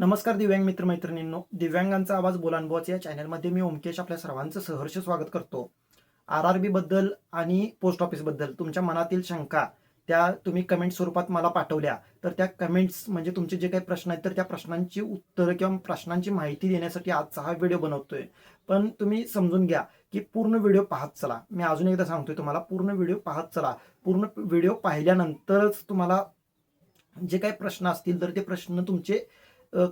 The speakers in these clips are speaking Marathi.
नमस्कार दिव्यांग मित्रमैत्रिणींनो दिव्यांगांचा आवाज बोलानुभवाच या चॅनलमध्ये मी ओमकेश आपल्या सर्वांचं सहर्ष स्वागत करतो. आर आरबद्दल आणि पोस्ट ऑफिसबद्दल तुमच्या मनातील शंका त्या तुम्ही कमेंट स्वरूपात मला पाठवल्या. तर त्या कमेंट्स म्हणजे तुमचे जे काही प्रश्न आहेत तर त्या प्रश्नांची उत्तरं किंवा प्रश्नांची माहिती देण्यासाठी आजचा हा व्हिडिओ बनवतोय. पण तुम्ही समजून घ्या की पूर्ण व्हिडिओ पाहत चला. मी अजून एकदा सांगतोय तुम्हाला पूर्ण व्हिडिओ पाहत चला. पूर्ण व्हिडिओ पाहिल्यानंतरच तुम्हाला जे काही प्रश्न असतील तर ते प्रश्न तुमचे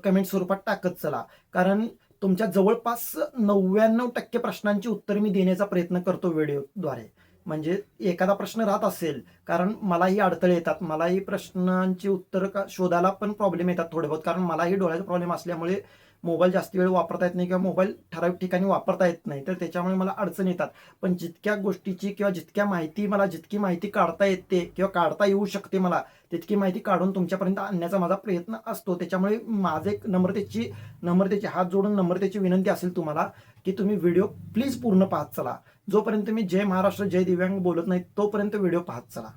कमेंट स्वरूपात टाकत चला. कारण तुमच्या जवळपास नव्याण्णव टक्के प्रश्नांची उत्तर मी देण्याचा प्रयत्न करतो व्हिडिओद्वारे म्हणजे एखादा प्रश्न राहत असेल कारण मलाही अडथळे येतात मलाही प्रश्नांची उत्तर का शोधायला पण प्रॉब्लेम येतात थोडे बहुत. कारण मलाही डोळ्याचा प्रॉब्लेम असल्यामुळे मोबाईल जास्त वेळ वापरता येत नाही किंवा मोबाईल ठराविक ठिकाणी वापरता येत नाही तर त्याच्यामुळे मला अडचण येतात. पण जितक्या गोष्टीची किंवा जितक्या माहिती मला जितकी माहिती काढता येते किंवा काढता येऊ शकते मला तितकी माहिती काढून तुमच्यापर्यंत आणण्याचा माझा प्रयत्न असतो. त्याच्यामुळे माझे एक नम्रतेची नम्रतेची हात जोडून नम्रतेची विनंती असेल तुम्हाला की तुम्ही व्हिडिओ प्लीज पूर्ण पाहत चला. जोपर्यंत मी जय महाराष्ट्र जय दिव्यांग बोलत नाही तोपर्यंत व्हिडिओ पाहत चला.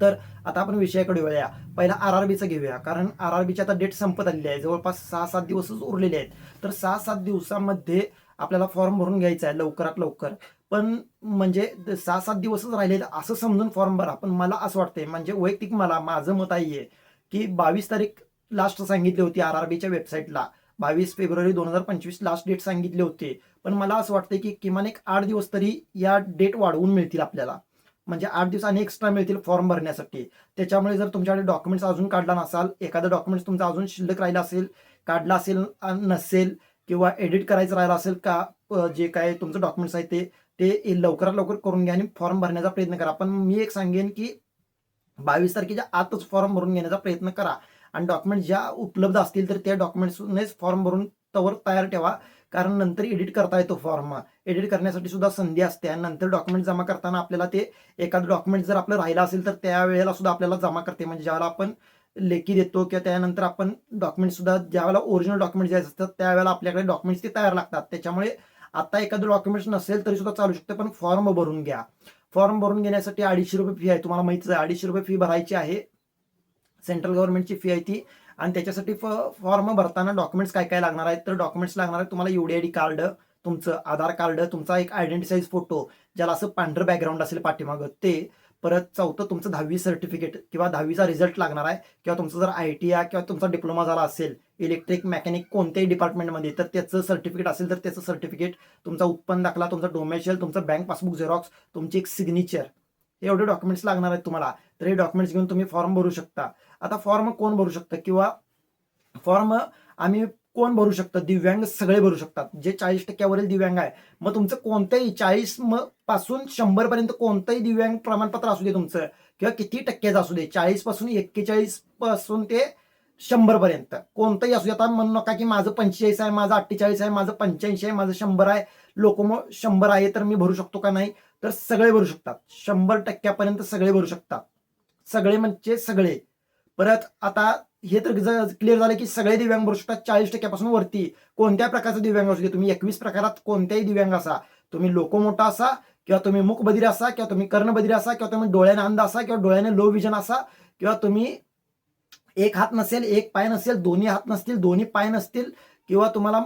तर आता आपण विषयाकडे वळूया. पहिला आर आर बीचं घेऊया. कारण आर आर बीची आता डेट संपत आलेली आहे. जवळपास सहा सात दिवसच उरलेले आहेत. तर सहा सात दिवसामध्ये आपल्याला फॉर्म भरून घ्यायचा आहे लवकरात लवकर. पण म्हणजे सहा सात दिवसच राहिले असं समजून फॉर्म भरा. पण मला असं वाटतंय म्हणजे वैयक्तिक मला माझं मत आहे की बावीस तारीख लास्ट सांगितली होती आर आर बीच्या वेबसाईटला बावीस फेब्रुवारी दोन हजार पंचवीस लास्ट डेट सांगितले होते. पण मला असं वाटतं की किमान एक आठ दिवस तरी या डेट वाढवून मिळतील आपल्याला. म्हणजे आठ दिवस आणि एक्स्ट्रा मिळतील फॉर्म भरण्यासाठी. त्याच्यामुळे जर तुमच्याकडे डॉक्युमेंट्स अजून काढला नसाल एखादं डॉक्युमेंट्स तुमचं अजून शिल्लक राहिला असेल काढला असेल नसेल किंवा एडिट करायचं राहिलं असेल का जे काय तुमचं डॉक्युमेंट्स आहे ते ते लवकरात लवकर करून घ्या आणि फॉर्म भरण्याचा प्रयत्न करा. पण मी एक सांगेन की बावीस तारखेच्या आतच फॉर्म भरून घेण्याचा प्रयत्न करा. आणि डॉक्युमेंट ज्या उपलब्ध असतील तर त्या डॉक्युमेंट्सनेच फॉर्म भरून तवर तयार ठेवा. कारण नंतर एडिट करता येतो फॉर्म एडिट करण्यासाठी सुद्धा संधी असते आणि नंतर डॉक्युमेंट जमा करताना आपल्याला ते एखादं डॉक्युमेंट जर आपलं राहिलं असेल तर त्यावेळेला सुद्धा आपल्याला जमा करते. म्हणजे ज्यावेळेला आपण लेखी देतो किंवा त्यानंतर आपण डॉक्युमेंट सुद्धा ज्यावेळेला ओरिजिनल डॉक्युमेंट जे असतात त्यावेळेला आपल्याकडे डॉक्युमेंट्स ते तयार लागतात. त्याच्यामुळे आता एखादं डॉक्युमेंट्स नसेल तरी सुद्धा चालू शकते. पण फॉर्म भरून घ्या. फॉर्म भरून घेण्यासाठी अडीचशे रुपये फी आहे. तुम्हाला माहितीच आहे अडीचशे रुपये फी भरायची आहे. सेंट्रल गव्हर्नमेंटची फी आहे ती. आणि त्याच्यासाठी फॉर्म भरताना डॉक्युमेंट्स काय काय लागणार आहेत? तर डॉक्युमेंट्स लागणार आहेत तुम्हाला युडी आय डी कार्ड तुमचं आधार कार्ड तुमचा एक आयडेंटिसाईज फोटो ज्याला असं पांढरं बॅकग्राऊंड असेल पाठीमागं ते. परत चौथं तुमचं दहावी सर्टिफिकेट किंवा दहावीचा रिझल्ट लागणार आहे किंवा तुमचं जर आय टी आय किंवा तुमचा डिप्लोमा झाला असेल इलेक्ट्रिक मेकॅनिक कोणत्याही डिपार्टमेंटमध्ये तर त्याचं सर्टिफिकेट असेल तर त्याचं सर्टिफिकेट तुमचा उत्पन्न दाखला तुमचा डोमेशियल तुमचं बँक पासबुक झेरॉक्स तुमची एक सिग्नेचर एवढे डॉक्युमेंट्स लागणार आहेत तुम्हाला. तर हे डॉक्युमेंट्स घेऊन तुम्ही फॉर्म भरू शकता. आता फॉर्म कोण भरू शकतं? किंवा फॉर्म आम्ही कोण भरू शकतं? दिव्यांग सगळे भरू शकतात. जे चाळीस टक्क्यावरील दिव्यांग आहे मग तुमचं कोणतंही चाळीसपासून शंभर पर्यंत कोणतंही दिव्यांग प्रमाणपत्र असू दे तुमचं किंवा किती टक्क्याचं असू दे चाळीसपासून एक्केचाळीसपासून ते शंभर पर्यंत. कोणतंही असू दे. आता म्हणू नका की माझं पंचेचाळीस आहे माझं अठ्ठेचाळीस आहे माझं पंच्याऐंशी आहे माझं शंभर आहे. लोक शंभर आहे तर मी भरू शकतो का नाही? तर सगळे भरू शकतात. शंभर टक्क्यापर्यंत सगळे भरू शकतात. सगळे म्हणजे सगळे. परत आता हे तर क्लिअर झालं की सगळे दिव्यांग भरू शकतात. चाळीस टक्क्यापासून वरती. कोणत्या प्रकारचं दिव्यांग असू दे? तुम्ही एकवीस प्रकारात कोणत्याही दिव्यांग असा. तुम्ही लोकोमोटा असा किंवा तुम्ही मुखबधीर असा किंवा तुम्ही कर्णबधीर असा किंवा तुम्ही डोळ्याने अंध असा किंवा डोळ्याने लो विजन असा किंवा तुम्ही एक हात नसेल एक पाय नसेल दोन्ही हात नसतील दोन्ही पाय नसतील किंवा तुम्हाला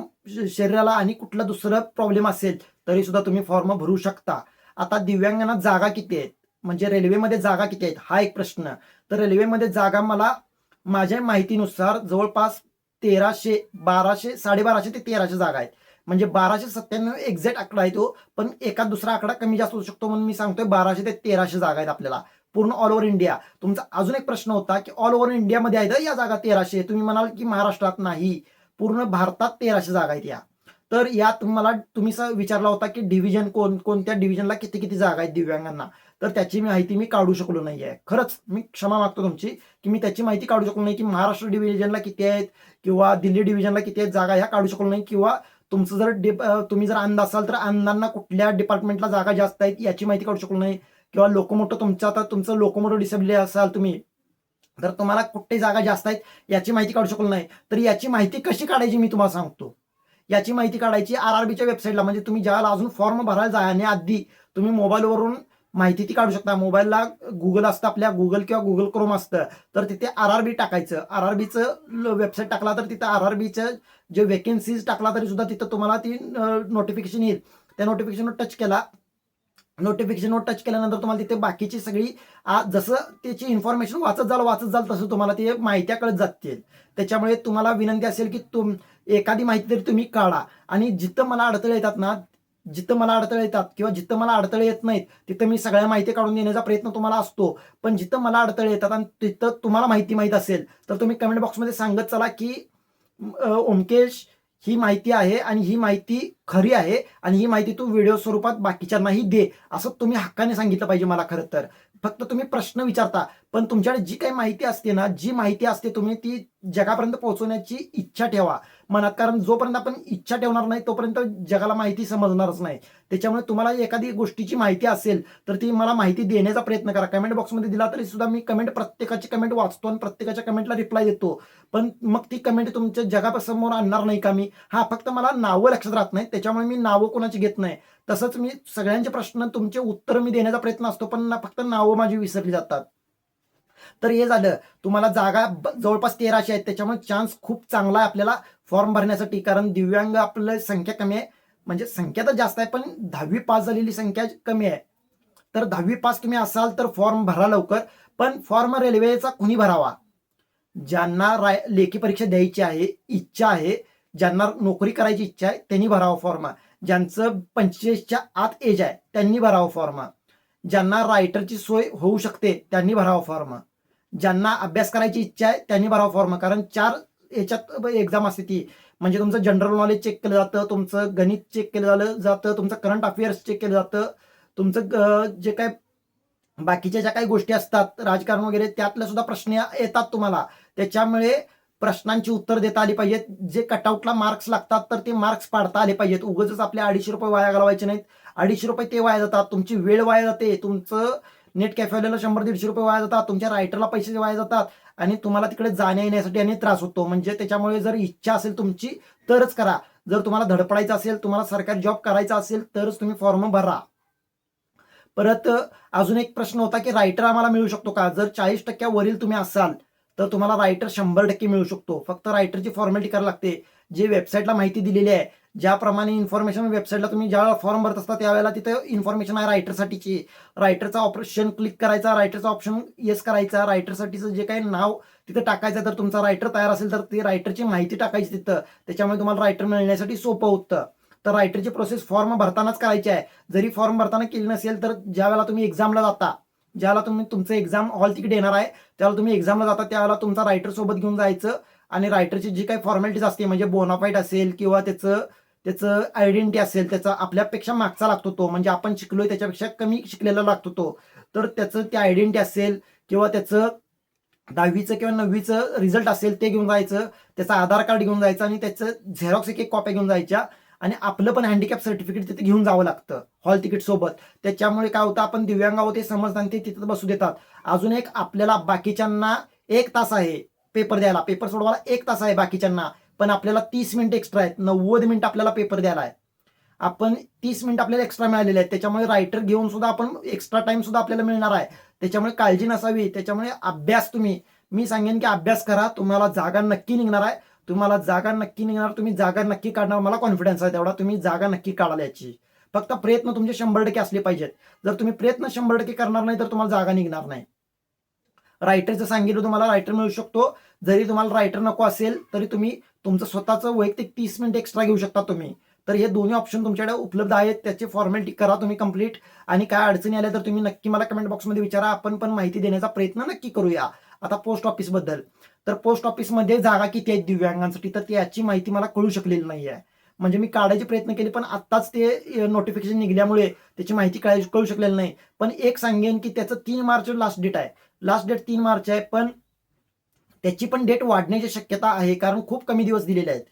शरीराला आणि कुठला दुसरं प्रॉब्लेम असेल तरी सुद्धा तुम्ही फॉर्म भरू शकता. आता दिव्यांगांना जागा किती आहेत? म्हणजे रेल्वेमध्ये जागा किती आहेत? हा एक प्रश्न. तर रेल्वेमध्ये जागा मला माझ्या माहितीनुसार जवळपास तेराशे बाराशे साडेबाराशे ते तेराशे जागा आहेत. म्हणजे बाराशे सत्त्याण्णव एक्झॅक्ट आकडा आहे तो पण एका दुसरा आकडा कमी जास्त होऊ शकतो म्हणून मी सांगतोय बाराशे ते तेराशे जागा आहेत आपल्याला. पूर्ण ऑल ओव्हर इंडिया तुमचा अजून एक प्रश्न होता की ऑल ओव्हर इंडियामध्ये आहेत या जागा तेराशे. तुम्ही म्हणाल की महाराष्ट्रात नाही. पूर्ण भारतात तेराशे जागा आहेत या. तर यात मला तुम्ही विचारला होता की डिव्हिजन कोण कोणत्या डिव्हिजनला किती किती जागा आहेत दिव्यांगांना? तर त्याची माहिती मी काढू शकलो नाही आहे. खरंच मी क्षमा मागतो तुमची की मी त्याची माहिती काढू शकलो नाही की महाराष्ट्र डिव्हिजनला किती आहेत किंवा दिल्ली डिव्हिजनला किती आहेत जागा ह्या काढू शकलो नाही किंवा तुमचं जर डिप तुम्ही जर अंध असाल तर अंधांना कुठल्या डिपार्टमेंटला जागा जास्त आहेत याची माहिती काढू शकलो नाही. किंवा लोकोमोटो तुमचं आता तुमचं लोकोमोटो डिसेबिलिटी असाल तुम्ही तर तुम्हाला कुठे जागा जास्त आहेत याची माहिती काढू शकलो नाही. तर याची माहिती कशी काढायची मी तुम्हाला सांगतो. याची माहिती काढायची आर आर बीच्या वेबसाईटला म्हणजे तुम्ही ज्यावेळेला अजून फॉर्म भरायला जाण्याआधी तुम्ही मोबाईलवरून माहिती ती काढू शकता. मोबाईलला गुगल असतं आपल्या गुगल किंवा गुगल क्रोम असतं. तर तिथे आर आर बी टाकायचं. आर आर बीचं वेबसाईट टाकला तर तिथं आर आर बीचं जे वेकेन्सीज टाकला तरी सुद्धा तिथं तुम्हाला ती नोटिफिकेशन येईल. त्या नोटिफिकेशनवर टच केला. नोटिफिकेशनवर टच केल्यानंतर तुम्हाला तिथे बाकीची सगळी जसं त्याची इन्फॉर्मेशन वाचत जाल वाचत जाल तसं तुम्हाला ते माहित्या कळत जातील. त्याच्यामुळे तुम्हाला विनंती असेल की तुम एखादी माहिती तरी तुम्ही काढा. आणि जिथं मला अडथळे येतात ना जिथं मला अडथळे येतात किंवा जिथं मला अडथळे येत नाहीत तिथं मी सगळ्या माहिती काढून देण्याचा प्रयत्न तुम्हाला असतो. पण जिथं मला अडथळे येतात आणि तिथं तुम्हाला माहिती माहीत असेल तर तुम्ही कमेंट बॉक्समध्ये सांगत चला की ओमकेश ही माहिती आहे आणि ही माहिती खरी आहे आणि ही माहिती तू व्हिडिओ स्वरूपात बाकीच्यांनाही दे. असं तुम्ही हक्काने सांगितलं पाहिजे मला खरं तर. फक्त तुम्ही प्रश्न विचारता. पण तुमच्याकडे जी काही माहिती असते ना जी माहिती असते तुम्ही ती जगापर्यंत पोहोचवण्याची इच्छा ठेवा. मनात कारण जोपर्यंत आपण इच्छा ठेवणार नाही तोपर्यंत जगाला माहिती समजणारच नाही. त्याच्यामुळे तुम्हाला एखादी गोष्टीची माहिती असेल तर ती मला माहिती देण्याचा प्रयत्न करा. कमेंट बॉक्समध्ये दिला तरी सुद्धा मी कमेंट प्रत्येकाची कमेंट वाचतो आणि प्रत्येकाच्या कमेंटला रिप्लाय देतो. पण मग ती कमेंट तुमच्या जगासमोर आणणार नाही का मी? हा फक्त मला नावं लक्षात राहत नाही त्याच्यामुळे मी नावं कोणाची घेत नाही. तसंच मी सगळ्यांचे प्रश्न तुमचे उत्तर मी देण्याचा प्रयत्न असतो पण फक्त नावं माझी विसरली जातात. तर हे झालं. तुम्हाला जागा जवळपास तेराशे आहेत. त्याच्यामुळे चान्स खूप चांगला आहे आपल्याला फॉर्म भरण्यासाठी. कारण दिव्यांग आपलं संख्या कमी आहे. म्हणजे संख्या तर जास्त आहे पण दहावी पास झालेली संख्या कमी आहे. तर दहावी पास तुम्ही असाल तर फॉर्म भरा लवकर. पण फॉर्म रेल्वेचा कुणी भरावा? ज्यांना राय लेखी परीक्षा द्यायची आहे इच्छा आहे ज्यांना नोकरी करायची इच्छा आहे त्यांनी भरावा फॉर्म ज्यांचं पंचेचाळीसच्या आत एज आहे त्यांनी भरावा फॉर्म ज्यांना रायटरची सोय होऊ शकते त्यांनी भरावा फॉर्म ज्यांना अभ्यास करायची इच्छा आहे त्यांनी भरावा फॉर्म कारण चार याच्यात एक्झाम असते ती. म्हणजे तुमचं जनरल नॉलेज चेक केलं जातं तुमचं गणित चेक केलं झालं जातं तुमचं करंट अफेअर्स चेक केलं जातं तुमचं जे काय बाकीच्या ज्या काही गोष्टी असतात राजकारण वगैरे त्यातल्या सुद्धा प्रश्न येतात तुम्हाला. त्याच्यामुळे प्रश्नांची उत्तर देता आली पाहिजेत. जे कटआउटला मार्क्स लागतात तर ते मार्क्स पाडता आले पाहिजेत. उगाच आपले अडीचशे रुपये वाया घालवायचे नाहीत. अडीचशे रुपये ते वाया जातात. तुमची वेळ वाया जाते. तुमचं नेट कॅफेवाल्याला शंभर दीडशे रुपये वाया जातात तुमच्या रायटरला पैसे वाया जातात आणि तुम्हाला तिकडे जाण्या येण्यासाठी आणि त्रास होतो. म्हणजे त्याच्यामुळे जर इच्छा असेल तुमची तरच करा. जर तुम्हाला धडपडायचं असेल तुम्हाला सरकारी जॉब करायचा असेल तरच तुम्ही फॉर्म भरा. परत अजून एक प्रश्न होता की रायटर आम्हाला मिळू शकतो का? जर चाळीस टक्क्यावरील तुम्ही असाल तर तुम्हाला रायटर शंभर टक्के मिळू शकतो. फक्त रायटरची फॉर्मॅलिटी करावी लागते. जे वेबसाईटला माहिती दिलेली आहे ज्याप्रमाणे इन्फॉर्मेशन वेबसाईटला तुम्ही ज्या फॉर्म भरत असता त्यावेळेला तिथं इन्फॉर्मेशन आहे रायटरसाठीची रायटरचा ऑप्शन क्लिक करायचा रायटरचा ऑप्शन येस करायचा. रायटरसाठीचं जे काही नाव तिथं टाकायचं तर तुमचा रायटर तयार असेल तर ती रायटरची माहिती टाकायची तिथं. त्याच्यामुळे तुम्हाला रायटर मिळण्यासाठी सोपं होतं. तर रायटरची प्रोसेस फॉर्म भरतानाच करायची आहे. जरी फॉर्म भरताना केली नसेल तर ज्यावेळेला तुम्ही एक्झामला जाता ज्याला तुम्ही तुमचं एक्झाम हॉल तिकीट येणार आहे त्यावेळेला तुम्ही एक्झामला जाता त्यावेळेला तुमचा रायटर सोबत घेऊन जायचं. आणि रायटरची जी काही फॉर्मॅलिटीज असते म्हणजे बोनाफाईट असेल किंवा त्याचं त्याचं आयडेंटिटी असेल त्याचा आपल्यापेक्षा मागचा लागतो तो म्हणजे आपण शिकलोय त्याच्यापेक्षा कमी शिकलेला लागतो तो तर त्याचं ते आयडेंटिटी असेल किंवा त्याचं दहावीचं किंवा नववीचं रिझल्ट असेल ते घेऊन जायचं त्याचं आधार कार्ड घेऊन जायचं आणि त्याचं झेरॉक्स एक एक कॉप्या घेऊन जायच्या आणि आपलं पण हँडिकॅप सर्टिफिकेट तिथे घेऊन जावं लागतं हॉल तिकीट सोबत. त्याच्यामुळे काय होतं आपण दिव्यांग आहोत ते समजतात आणि ते तिथं बसू देतात. अजून एक आपल्याला बाकीच्यांना एक तास आहे पेपर द्यायला. पेपर सोडवायला एक तास आहे बाकीच्यांना. पण आपल्याला तीस मिनिट एक्स्ट्रा आहेत. नव्वद मिनिट आपल्याला पेपर द्यायला आहे आपण तीस मिनिट आपल्याला एक्स्ट्रा मिळालेले आहेत. त्याच्यामुळे रायटर घेऊन सुद्धा आपण एक्स्ट्रा टाइम सुद्धा आपल्याला मिळणार आहे. त्याच्यामुळे काळजी नसावी. त्याच्यामुळे अभ्यास तुम्ही. मी सांगेन की अभ्यास करा. तुम्हाला जागा नक्की निघणार आहे. तुम्हाला जागा नक्की निघणार. तुम्ही जागा नक्की काढणार. मला कॉन्फिडन्स आहे तेवढा. तुम्ही जागा नक्की काढाल याची. फक्त प्रयत्न तुमचे शंभर टक्के असले पाहिजेत. जर तुम्ही प्रयत्न शंभर टक्के करणार नाही तर तुम्हाला जागा निघणार नाही. रायटरचं सांगितलं तुम्हाला रायटर मिळू शकतो. जरी तुम्हाला रायटर नको असेल तरी तुम्ही तुमचं स्वतःचं वैयक्तिक तीस मिनिट एक्स्ट्रा घेऊ शकता तुम्ही. तर हे दोन्ही ऑप्शन तुमच्याकडे उपलब्ध आहेत. त्याची फॉर्मॅलिटी करा तुम्ही कंप्लीट आणि काय अडचणी आल्या तर तुम्ही नक्की मला कमेंट बॉक्समध्ये विचारा. आपण पण माहिती देण्याचा प्रयत्न नक्की करूया. आता पोस्ट ऑफिसबद्दल. तर पोस्ट ऑफिसमध्ये जागा किती आहेत दिव्यांगांसाठी? तर याची माहिती मला कळू शकलेली नाही आहे म्हणजे मी काढायचे प्रयत्न केले पण आत्ताच ते नोटिफिकेशन निघाल्यामुळे त्याची माहिती कळू शकलेली नाही. पण एक सांगेन की त्याचं तीन मार्च लास्ट डेट आहे. लास्ट डेट तीन मार्च आहे पण त्याची पण डेट वाढण्याची शक्यता आहे कारण खूप कमी दिवस दिलेले आहेत.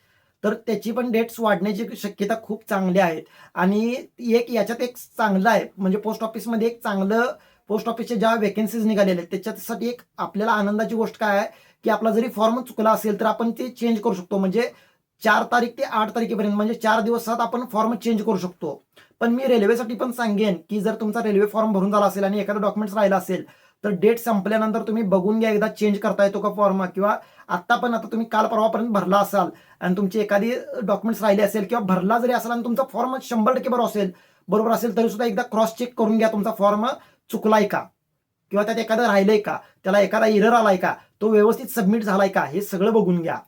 तर त्याची पण डेट्स वाढण्याची शक्यता खूप चांगली आहेत आणि एक याच्यात एक चांगलं आहे म्हणजे पोस्ट ऑफिसमध्ये एक चांगलं पोस्ट ऑफिसच्या ज्या वेकेन्सीज निघालेल्या आहेत त्याच्यासाठी एक आपल्याला आनंदाची गोष्ट काय आहे की आपला जरी फॉर्म चुकला असेल तर आपण ते चेंज करू शकतो. म्हणजे चार तारीख ते आठ तारखेपर्यंत म्हणजे चार दिवसात आपण फॉर्म चेंज करू शकतो. पण मी रेल्वेसाठी पण सांगेन की जर तुमचा रेल्वे फॉर्म भरून झाला असेल आणि एखादा डॉक्युमेंट्स राहिला असेल तर डेट संपल्यानंतर तुम्ही बघून घ्या एकदा चेंज करता येतो का फॉर्म किंवा आत्ता पण आता तुम्ही काल परवापर्यंत भरला असाल आणि तुमची एखादी डॉक्युमेंट्स राहिले असेल किंवा भरला जरी असेल आणि तुमचा फॉर्म शंभर टक्के बरोबर असेल बरोबर असेल तरी सुद्धा एकदा क्रॉस चेक करून घ्या तुमचा फॉर्म चुकलाय का? किंवा त्यात एखादं राहिलंय का? त्याला एखादा इरर आलाय का? तो व्यवस्थित सबमिट झालाय का? हे सगळं बघून घ्या.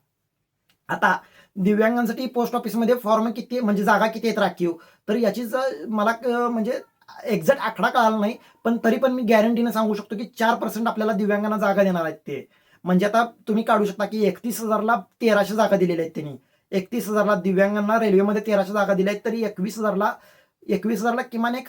आता दिव्यांगांसाठी पोस्ट ऑफिसमध्ये फॉर्म किती म्हणजे जागा किती आहेत राखीव? तर याची जर मला म्हणजे एक्झॅक्ट आकडा कळाला नाही पण तरी पण मी गॅरंटीने सांगू शकतो की चार पर्सेंट आपल्याला दिव्यांगांना जागा देणार आहेत ते. म्हणजे आता तुम्ही काढू शकता की एकतीस हजारला तेराशे जागा दिलेल्या आहेत त्यांनी. एकतीस हजारला दिव्यांगांना रेल्वेमध्ये तेराशे जागा दिल्या आहेत तरी एकवीस हजारला एकवीस हजारला किमान एक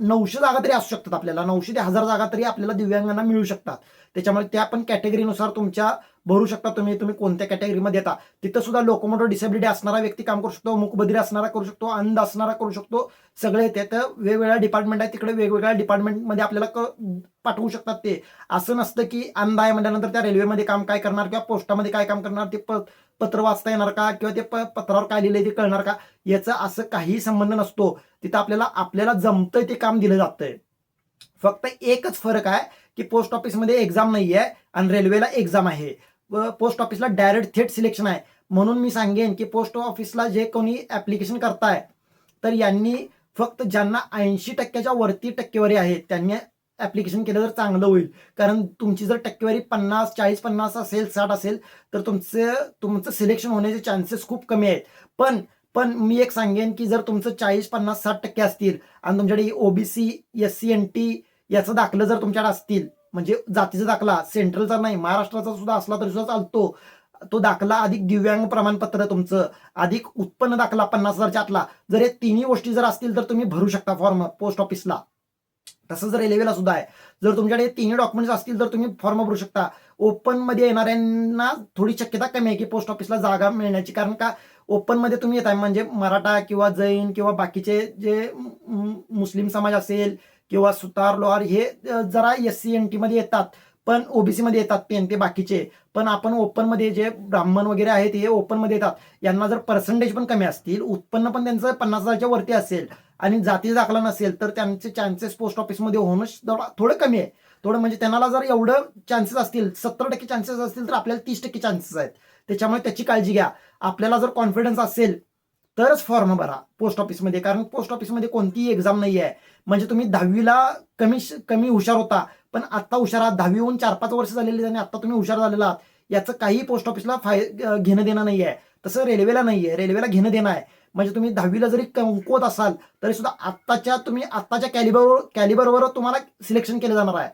नऊशे जागा तरी असू शकतात आपल्याला. नऊशे ते हजार जागा तरी आपल्याला दिव्यांगांना मिळू शकतात. त्याच्यामुळे त्या पण कॅटेगरीनुसार तुमच्या भरू शकता तुम्ही. तुम्ही कोणत्या कॅटेगरीमध्ये येता? तिथं सुद्धा लोकोमोटर डिसेबिलिटी असणारा व्यक्ती काम करू शकतो. मुकबधीर असणारा करू शकतो. अंध असणारा करू शकतो. सगळे येते. तर वेगवेगळ्या डिपार्टमेंट आहे तिकडे वेगवेगळ्या डिपार्टमेंटमध्ये आपल्याला क- पाठवू शकतात ते. असं नसतं की अंध आहे म्हटल्यानंतर त्या रेल्वेमध्ये काम काय करणार किंवा पोस्टामध्ये काय काम करणार ते प- पत्र वाचता येणार का? किंवा ते प- पत्रावर काय लिहिलंय ते कळणार का? याचा असं काही संबंध नसतो. तिथं आपल्याला आपल्याला जमतंय ते काम दिलं जातंय. फक्त एकच फरक आहे की पोस्ट ऑफिसमध्ये एक्झाम नाही आहे आणि रेल्वेला एक्झाम आहे. पोस्ट ऑफिसला डायरेक्ट थेट सिलेक्शन आहे. म्हणून मी सांगेन की पोस्ट ऑफिसला जे कोणी ऍप्लिकेशन करताय तर यांनी फक्त ज्यांना ऐंशी टक्क्याच्या वरती टक्केवारी आहे त्यांनी ऍप्लिकेशन केलं तर चांगलं होईल. कारण तुमची जर टक्केवारी पन्नास चाळीस पन्नास असेल साठ असेल तर तुमचं तुमचं सिलेक्शन होण्याचे चान्सेस खूप कमी आहेत. पण पण मी एक सांगेन की जर तुमचं चाळीस पन्नास साठ टक्के असतील आणि तुमच्याकडे OBC S C N T याचं दाखलं जर तुमच्याकडे असतील म्हणजे जातीचा दाखला सेंट्रलचा नाही महाराष्ट्राचा सुद्धा असला तरी सुद्धा चालतो. तो दाखला अधिक दिव्यांग प्रमाणपत्र तुमचं. अधिक उत्पन्न दाखला पन्नास हजारच्या आतला. जर हे तिन्ही गोष्टी जर असतील तर तुम्ही भरू शकता फॉर्म पोस्ट ऑफिसला तसंच रेल्वेला सुद्धा आहे. जर तुमच्याकडे तिन्ही डॉक्युमेंट्स असतील तर तुम्ही फॉर्म भरू शकता. ओपनमध्ये येणाऱ्यांना थोडी शक्यता कमी आहे की पोस्ट ऑफिसला जागा मिळण्याची. कारण का ओपनमध्ये तुम्ही येत आहे म्हणजे मराठा किंवा जैन किंवा बाकीचे जे मुस्लिम समाज असेल किंवा सुतार लोहार हे जरा एस सी एन टीमध्ये येतात. पण ओबीसीमध्ये येतात ते ते बाकीचे. पण आपण ओपनमध्ये जे ब्राह्मण वगैरे आहेत हे ओपनमध्ये येतात. यांना जर पर्सेंटेज पण कमी असतील उत्पन्न पण त्यांचं पन्नास हजारच्या वरती असेल आणि जाती दाखला नसेल तर त्यांचे चान्सेस पोस्ट ऑफिसमध्ये होणं थोडं थोडं कमी आहे. थोडं म्हणजे त्यांना जर एवढं चान्सेस असतील सत्तर टक्के चान्सेस असतील तर आपल्याला तीस टक्के चान्सेस आहेत. त्याच्यामुळे त्याची काळजी घ्या. आपल्याला जर कॉन्फिडन्स असेल तरच फॉर्म भरा पोस्ट ऑफिसमध्ये कारण पोस्ट ऑफिसमध्ये कोणतीही एक्झाम नाही आहे म्हणजे तुम्ही दहावीला कमी कमी हुशार होता पण आत्ता हुशार आहात. दहावी होऊन चार पाच वर्ष झालेली आणि आत्ता तुम्ही हुशार झालेला आहात. याचं काही पोस्ट ऑफिसला फाय घेणं देणं नाही आहे तसं रेल्वेला नाही आहे रेल्वेला घेणं देणं आहे. म्हणजे तुम्ही दहावीला जरी कमकुवत असाल तरी सुद्धा आत्ताच्या तुम्ही आत्ताच्या कॅलिबरवर कॅलिबरवर तुम्हाला सिलेक्शन केलं जाणार आहे.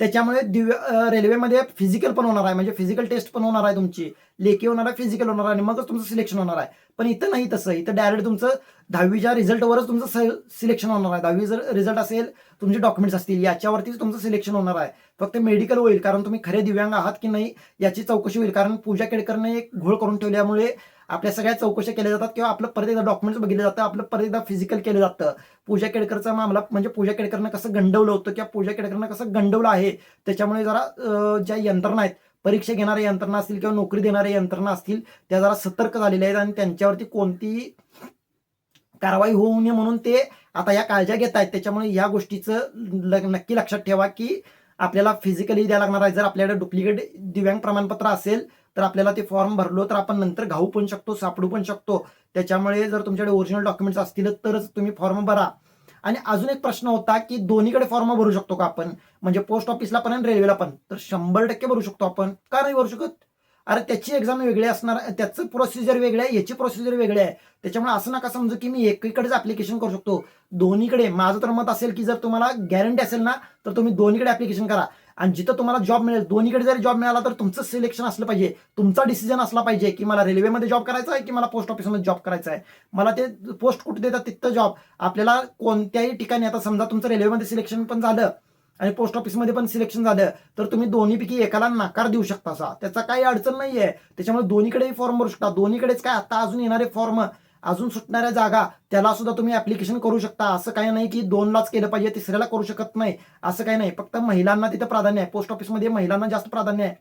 त्याच्यामुळे दिव्य रेल्वेमध्ये फिजिकल पण होणार आहे म्हणजे फिजिकल टेस्ट पण होणार आहे तुमची. लेखी होणार आहे फिजिकल होणार आहे आणि मगच तुमचं सिलेक्शन होणार आहे. पण इथं नाही तसं. इथं डायरेक्ट तुमचं दहावीच्या रिझल्टवरच तुमचं सिलेक्शन होणार आहे. दहावी जर रिझल्ट असेल तुमचे डॉक्युमेंट्स असतील याच्यावरतीच तुमचं सिलेक्शन होणार आहे. फक्त मेडिकल होईल कारण तुम्ही खरे दिव्यांग आहात की नाही याची चौकशी होईल. कारण पूजा केडकरने एक घोळ करून ठेवल्यामुळे आपल्या सगळ्या चौकशा केल्या जातात किंवा आपलं परत एकदा डॉक्युमेंट्स बघितलं जातं आपलं परत एकदा फिजिकल केलं जातं. पूजा केडकरचा मामला म्हणजे पूजा केडकरनं कसं गंडवलं होतं किंवा पूजा केडकरनं कसं गंडवलं आहे त्याच्यामुळे जरा ज्या यंत्रणा आहेत परीक्षा घेणाऱ्या यंत्रणा असतील किंवा नोकरी देणाऱ्या यंत्रणा असतील त्या जरा सतर्क झालेल्या आहेत आणि त्यांच्यावरती कोणतीही कारवाई होऊ नये म्हणून ते आता या काळज्या घेत आहेत. त्याच्यामुळे या गोष्टीचं ल- नक्की लक्षात ठेवा की आपल्याला फिजिकली द्यायला लागणार आहे. जर आपल्याकडे डुप्लिकेट दिव्यांग प्रमाणपत्र असेल तर आपल्याला ते फॉर्म भरलो तर आपण नंतर घाऊ पण शकतो सापडू पण शकतो. त्याच्यामुळे जर तुमच्याकडे ओरिजिनल डॉक्युमेंट्स असतील तरच तुम्ही फॉर्म भरा. आणि अजून एक प्रश्न होता की दोन्हीकडे फॉर्म भरू शकतो का आपण? म्हणजे पोस्ट ऑफिसला पण आणि रेल्वेला पण. तर शंभर टक्के भरू शकतो आपण. का नाही भरू शकत? अरे त्याची एक्झाम वेगळी असणार त्याचं प्रोसिजर वेगळं आहे याची प्रोसिजर वेगळी आहे. त्याच्यामुळे असं नका समजू की मी एकीकडेच ऍप्लिकेशन करू शकतो. दोन्हीकडे. माझं तर मत असेल की जर तुम्हाला गॅरंटी असेल ना तर तुम्ही दोन्हीकडे ऍप्लिकेशन करा. आणि जिथं तुम्हाला जॉब मिळेल दोन्हीकडे जरी जॉब मिळाला तर तुमचं सिलेक्शन असलं पाहिजे. तुमचा डिसिजन असला पाहिजे की मला रेल्वेमध्ये जॉब करायचा आहे की मला पोस्ट ऑफिसमध्ये जॉब करायचा आहे. मला ते पोस्ट कुठे देतात तिथं जॉब आपल्याला कोणत्याही ठिकाणी आता समजा तुमचं रेल्वेमध्ये सिलेक्शन पण झालं आणि पोस्ट ऑफिसमध्ये पण सिलेक्शन झालं तर तुम्ही दोन्हीपैकी एकाला नकार देऊ शकता असा. त्याचा काही अडचण नाही आहे त्याच्यामुळे दोन्हीकडेही फॉर्म भरू शकता. दोन्हीकडेच काय? आता अजून येणारे फॉर्म अजून सुटणाऱ्या जागा त्याला सुद्धा तुम्ही ऍप्लिकेशन करू शकता. असं काही नाही की दोनलाच केलं पाहिजे तिसऱ्याला करू शकत नाही. असं काही नाही. फक्त महिलांना तिथं प्राधान्य आहे. पोस्ट ऑफिसमध्ये महिलांना जास्त प्राधान्य आहे.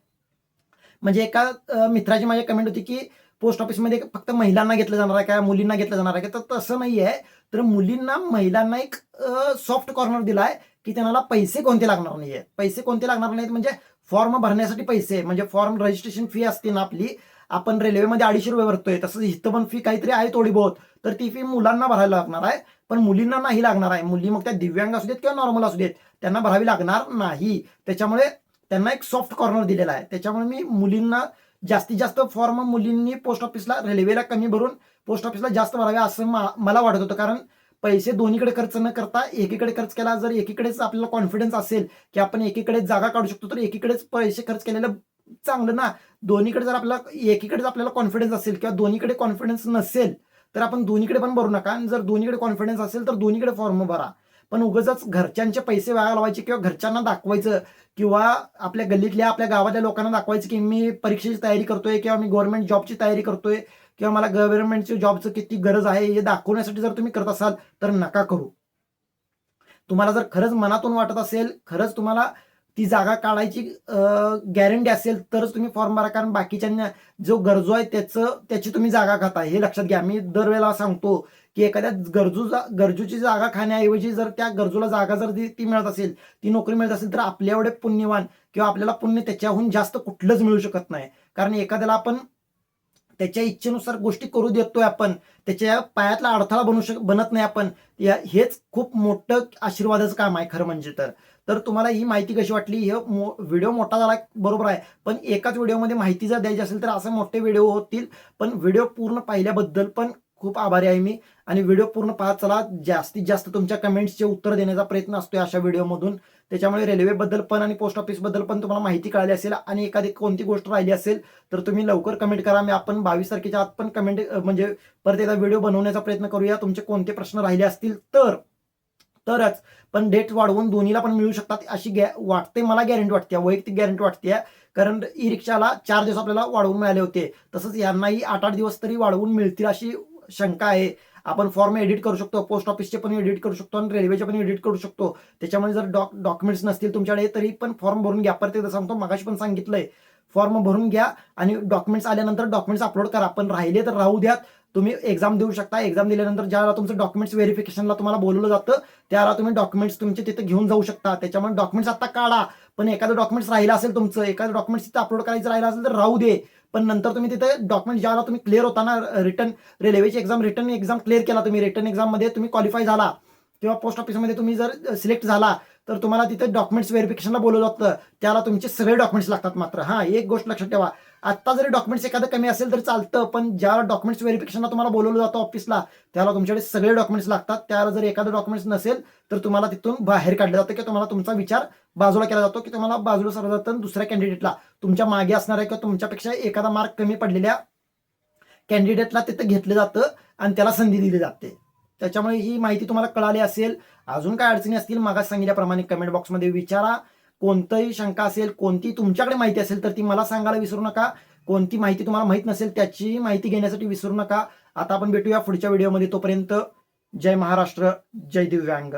म्हणजे एका मित्राची माझी कमेंट होती की पोस्ट ऑफिसमध्ये फक्त महिलांना घेतलं जाणार आहे का? मुलींना घेतलं जाणार आहे का? तर तसं नाही आहे. तर मुलींना महिलांना एक सॉफ्ट कॉर्नर दिला आहे की त्यांना पैसे कोणते लागणार नाही आहेत पैसे कोणते लागणार नाहीत? म्हणजे फॉर्म भरण्यासाठी पैसे. म्हणजे फॉर्म रजिस्ट्रेशन फी असते ना आपली. आपण रेल्वेमध्ये अडीचशे रुपये भरतोय. तसंच इथं पण फी काहीतरी आहे थोडी बहुत. तर ती फी मुलांना भरायला लागणार आहे. पण मुलींना नाही लागणार आहे. मुली मग त्या दिव्यांग असू देत किंवा नॉर्मल असू देत त्यांना भरावी लागणार नाही. त्याच्यामुळे त्यांना एक सॉफ्ट कॉर्नर दिलेला आहे. त्याच्यामुळे मी मुलींना जास्तीत जास्त फॉर्म मुलींनी पोस्ट ऑफिसला रेल्वेला कमी भरून पोस्ट ऑफिसला जास्त भरावे असं मा- मला वाटत होतं. कारण पैसे दोन्हीकडे खर्च न करता एकीकडे खर्च केला जर एकीकडेच आपल्याला कॉन्फिडन्स असेल की आपण एकीकडेच जागा काढू शकतो तर एकीकडेच पैसे खर्च केलेलं चांगलं ना दोन्हीकडे जर आपल्याला जर आपल्याला कॉन्फिडन्स असेल किंवा दोन्हीकडे कॉन्फिडन्स नसेल तर आपण दोन्हीकडे पण भरू नका. आणि जर दोन्हीकडे कॉन्फिडन्स असेल तर दोन्हीकडे फॉर्म भरा. पण उगाच घरच्यांचे पैसे वाया लावायचे किंवा घरच्यांना दाखवायचं किंवा आपल्या गल्लीतल्या आपल्या गावातल्या लोकांना दाखवायचं की मी परीक्षेची तयारी करतोय किंवा मी गव्हर्नमेंट जॉबची तयारी करतोय किंवा मला गव्हर्नमेंटची जॉबचं किती गरज आहे हे दाखवण्यासाठी जर तुम्ही करत असाल तर नका करू. तुम्हाला जर खरंच मनातून वाटत असेल खरंच तुम्हाला ती जागा काढायची गॅरंटी असेल तरच तुम्ही फॉर्म भरा. कारण बाकीच्यांना जो गरजू आहे त्याचं त्याची तुम्ही जागा खाता. हे लक्षात घ्या. मी दरवेळेला सांगतो की एखाद्या गरजू गरजूची जागा खाण्याऐवजी जर त्या गरजूला जागा जर ती मिळत असेल ती नोकरी मिळत असेल तर आपल्या एवढे पुण्यवान किंवा आपल्याला पुण्य त्याच्याहून जास्त कुठलंच मिळू शकत नाही. कारण एखाद्याला आपण त्याच्या इच्छेनुसार गोष्टी करू देतोय आपण त्याच्या पायातला अडथळा बनू शक बनत नाही आपण हेच खूप मोठं आशीर्वादाचं काम आहे खरं म्हणजे तर. तर तुम्हाला ही माहिती कशी वाटली? हे मो व्हिडिओ मोठा झाला बरोबर आहे. पण एकाच व्हिडिओमध्ये माहिती जर द्यायची असेल तर असे मोठे व्हिडिओ होतील. पण व्हिडिओ पूर्ण पाहिल्याबद्दल पण खूप आभारी आहे मी. आणि व्हिडिओ पूर्ण पाहत चला. जास्तीत जास्त तुमच्या कमेंट्सचे उत्तर देण्याचा प्रयत्न असतोय अशा व्हिडिओमधून. त्याच्यामुळे रेल्वेबद्दल पण आणि पोस्ट ऑफिसबद्दल पण तुम्हाला माहिती कळाली असेल आणि एखादी कोणती गोष्ट राहिली असेल तर तुम्ही लवकर कमेंट करा. मी आपण बावीस तारखेच्या आत पण कमेंट म्हणजे परत एकदा व्हिडिओ बनवण्याचा प्रयत्न करूया. तुमचे कोणते प्रश्न राहिले असतील तर तरच. पण डेट वाढवून दोन्हीला पण मिळू शकतात अशी गॅ वाटते मला गॅरंटी वाटते वैयक्तिक गॅरंटी वाटते कारण ई रिक्षाला चार दिवस आपल्याला वाढवून मिळाले होते. तसंच यांनाही आठ आठ दिवस तरी वाढवून मिळतील अशी शंका आहे. आपण फॉर्म एडिट करू शकतो पोस्ट ऑफिसचे पण एडिट करू शकतो आणि रेल्वेचे पण एडिट करू शकतो. त्याच्यामुळे जर डॉक डॉक्युमेंट्स नसतील तुमच्याकडे तरी पण फॉर्म भरून घ्या. परत एकदा सांगतो मगाशी पण सांगितलंय. फॉर्म भरून घ्या आणि डॉक्युमेंट्स आल्यानंतर डॉक्युमेंट्स अपलोड करा. पण राहिले तर राहू द्यात. तुम्ही एक्झाम देऊ शकता. एक्झाम दिल्यानंतर ज्याला तुमचं डॉक्युमेंट्स व्हेरिफिकेशनला तुम्हाला बोलवलं जातं त्याला तुम्ही डॉक्युमेंट्स तुमचे तिथे घेऊन जाऊ शकता. त्याच्यामुळे डॉक्युमेंट्स आता काढा. पण एखादं डॉक्युमेंट्स राहिलं असेल तुमचं एखादं डॉक्युमेंट्स तिथे अपलोड करायचं राहिलं असेल तर राहू दे. पण नंतर तुम्ही तिथे डॉक्युमेंट ज्याला तुम्ही क्लिअर होता ना रिटर्न रेल्वेची एक्झाम रिटर्न एक्झाम क्लिअर केला तुम्ही रिटर्न एक्झाममध्ये तुम्ही क्वालिफाय झाला. किंवा पोस्ट ऑफिसमध्ये तुम्ही जर सिलेक्ट झाला तर तुम्हाला तिथे डॉक्युमेंट्स व्हेरिफिकेशनला बोलवलं जातं. त्याला तुमचे सगळे डॉक्युमेंट्स लागतात मात्र. हां एक गोष्ट लक्षात ठेवा. आत्ता जरी डॉक्युमेंट्स एखादं कमी असेल तर चालतं पण ज्या डॉक्युमेंट्स व्हेरिफिकेशनला तुम्हाला बोलवलं जातं ऑफिसला त्याला तुमच्याकडे सगळे डॉक्युमेंट्स लागतात. त्याला जर एखादं डॉक्युमेंट्स नसेल तर तुम्हाला तिथून बाहेर काढलं जातं की तुम्हाला तुमचा विचार बाजूला केला जातो की तुम्हाला बाजूला सरलं जातं दुसऱ्या कॅन्डिडेटला तुमच्या मागे असणाऱ्या किंवा तुमच्यापेक्षा एखादा मार्क कमी पडलेल्या कॅन्डिडेटला तिथं घेतलं जातं आणि त्याला संधी दिली जाते. त्याच्यामुळे ही माहिती तुम्हाला कळाली असेल. अजून काय अडचणी असतील मागास सांगितल्याप्रमाणे कमेंट बॉक्समध्ये विचारा. कोणतंही शंका असेल कोणती तुमच्याकडे माहिती असेल तर ती मला सांगायला विसरू नका. कोणती माहिती तुम्हाला माहीत नसेल त्याची माहिती घेण्यासाठी विसरू नका. आता आपण भेटूया पुढच्या व्हिडिओमध्ये तोपर्यंत जय महाराष्ट्र जय दिव्यांग.